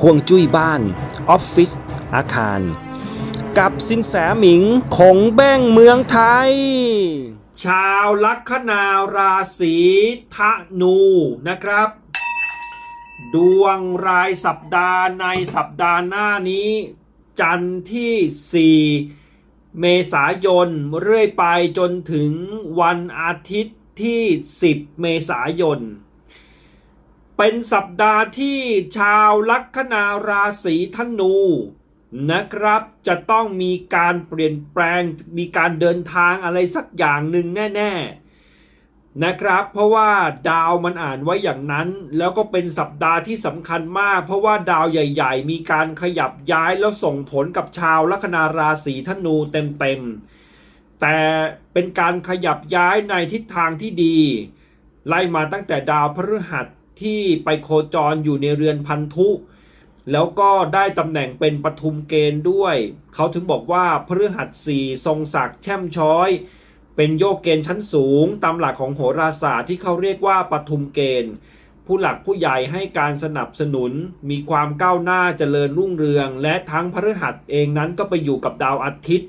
ห่วงจุ้ยบ้าน ออฟฟิศอาคาร กับสินแสหมิงคงแบ้งเมืองไทย ชาวลัคนาราศีธนูนะครับ ดวงรายสัปดาห์ในสัปดาห์หน้านี้ จันทร์ที่ 4 เมษายน เรื่อยไปจนถึงวันอาทิตย์ที่ 10 เมษายน เป็นสัปดาห์ที่ชาวลัคนาราศีธนูนะครับ จะต้องมีการเปลี่ยนแปลงมีการเดินทางอะไรสักอย่างหนึ่งแน่ๆนะครับ เพราะว่าดาวมันอ่านไว้อย่างนั้น แล้วก็เป็นสัปดาห์ที่สำคัญมาก เพราะว่าดาวใหญ่ ๆ มีการขยับย้ายแล้วส่งผลกับชาวลัคนาราศีธนูเต็มๆแต่เป็นการขยับย้ายในทิศทางที่ดี ไล่มาตั้งแต่ดาวพฤหัส ที่ไปโคจรอยู่ในเรือนพันธุ แล้วก็ได้ตำแหน่งเป็นปทุมเกณฑ์ด้วย เขาถึงบอกว่าพฤหัสสี่ทรงศักดิ์แช่มช้อย เป็นโยกเกณฑ์ชั้นสูง ตามหลักของโหราศาสตร์ที่เขาเรียกว่าปทุมเกณฑ์ ผู้หลักผู้ใหญ่ให้การสนับสนุน มีความก้าวหน้าเจริญรุ่งเรือง และทั้งพฤหัสเองนั้นก็ไปอยู่กับดาวอาทิตย์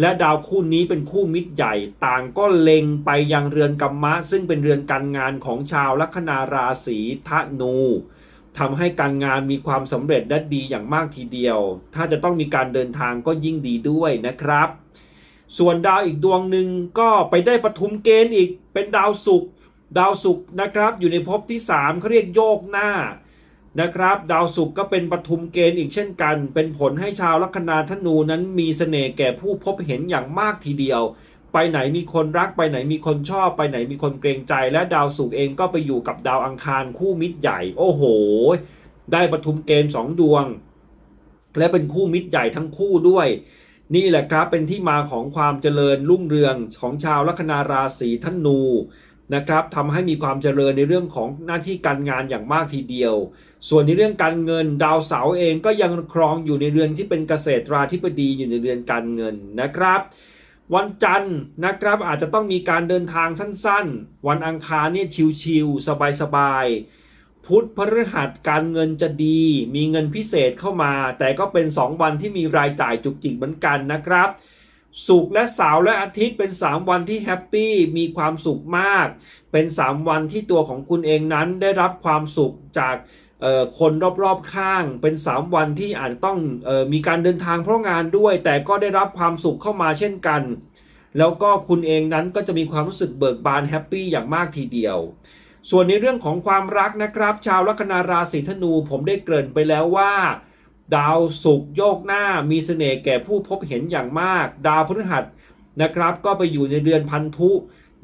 และดาวคู่นี้เป็นคู่มิตรใหญ่ ต่างก็เล็งไปยังเรือนกัมมะ ซึ่งเป็นเรือนการงานของชาวลัคนาราศีธนูทำให้การงานมีความสำเร็จและดีอย่างมากทีเดียว ถ้าจะต้องมีการเดินทางก็ยิ่งดีด้วยนะครับ ส่วนดาวอีกดวงหนึ่งก็ไปได้ปทุมเกณฑ์อีกเป็นดาวศุกร์ดาวศุกร์นะครับ อยู่ในภพที่3เขาเรียกโยกหน้า นะครับ ดาวศุกร์ก็เป็นปทุมเกณฑ์อีกเช่นกัน เป็นผลให้ชาวลัคนาธนูนั้นมีเสน่ห์แก่ผู้พบเห็นอย่างมากทีเดียว ไปไหนมีคนรักไปไหนมีคนชอบ ไปไหนมีคนเกรงใจ และดาวศุกร์เองก็ไปอยู่กับดาวอังคารคู่มิตรใหญ่ โอ้โห ได้ปทุมเกณฑ์สองดวง และเป็นคู่มิตรใหญ่ทั้งคู่ด้วย นี่แหละครับเป็นที่มาของความเจริญรุ่งเรืองของชาวลัคนาราศีธนู นะครับทำให้มีความเจริญในเรื่องของหน้าที่การงานอย่างมากทีเดียว ส่วนในเรื่องการเงินดาวเสาร์เองก็ยังครองอยู่ในเรือนที่เป็นเกษตราธิบดีอยู่ในเรือนการเงินนะครับ วันจันทร์นะครับอาจจะต้องมีการเดินทางสั้นๆ วันอังคารเนี่ยชิวๆสบายๆ พุธพฤหัสการเงินจะดี มีเงินพิเศษเข้ามา แต่ก็เป็น 2 วันที่มีรายจ่ายจุกจิกเหมือนกันนะครับ ศุกร์และเสาร์และอาทิตย์เป็น 3 วันที่แฮปปี้มีความสุขมาก เป็น 3 วันที่ตัวของคุณเองนั้นได้รับความสุขจากคนรอบๆข้างเป็น 3 วันที่อาจจะต้องออมีการเดินทางเพราะงานด้วย แต่ก็ได้รับความสุขเข้ามาเช่นกัน แล้วก็คุณเองนั้นก็จะมีความรู้สึกเบิกบานแฮปปี้อย่างมากทีเดียว ส่วนในเรื่องของความรักนะครับ ชาวลัคนาราศีธนูผมได้เกริ่นไปแล้วว่า ดาวศุกร์โยกหน้ามีเสน่ห์แก่ผู้พบเห็นอย่างมาก ดาวพฤหัสนะครับ ก็ไปอยู่ในเรือนพันธุ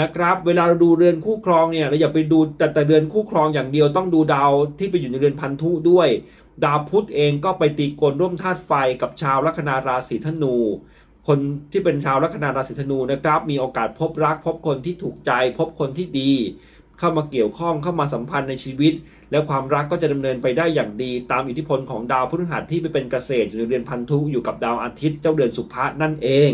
นะครับ เวลาเราดูเรือนคู่ครองเนี่ยเราอย่าไปดูแต่แต่เรือนคู่ครองอย่างเดียวต้องดูดาวที่ไปอยู่ในเรือนพันธุด้วย ดาวพุธเองก็ไปตีกลร่วมธาตุไฟกับชาวลัคนาราศีธนู คนที่เป็นชาวลัคนาราศีธนูนะครับ มีโอกาสพบรัก พบคนที่ถูกใจ พบคนที่ดี เข้ามาเกี่ยวข้องเข้ามาสัมพันธ์ในชีวิต และความรักก็จะดำเนินไปได้อย่างดี ตามอิทธิพลของดาวพฤหัสที่ไปเป็นเกษตรอยู่ในเรือนพันธุอยู่กับดาวอาทิตย์เจ้าเดือนสุภะนั่นเอง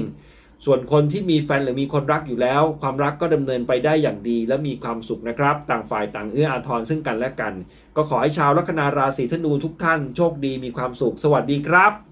ส่วนคนที่มีแฟนหรือมีคนรักอยู่แล้ว ความรักก็ดำเนินไปได้อย่างดี และมีความสุขนะครับ ต่างฝ่ายต่างเอื้ออาทรซึ่งกันและกัน ก็ขอให้ชาวลัคนาราศีธนูทุกท่านโชคดีมีความสุข สวัสดีครับ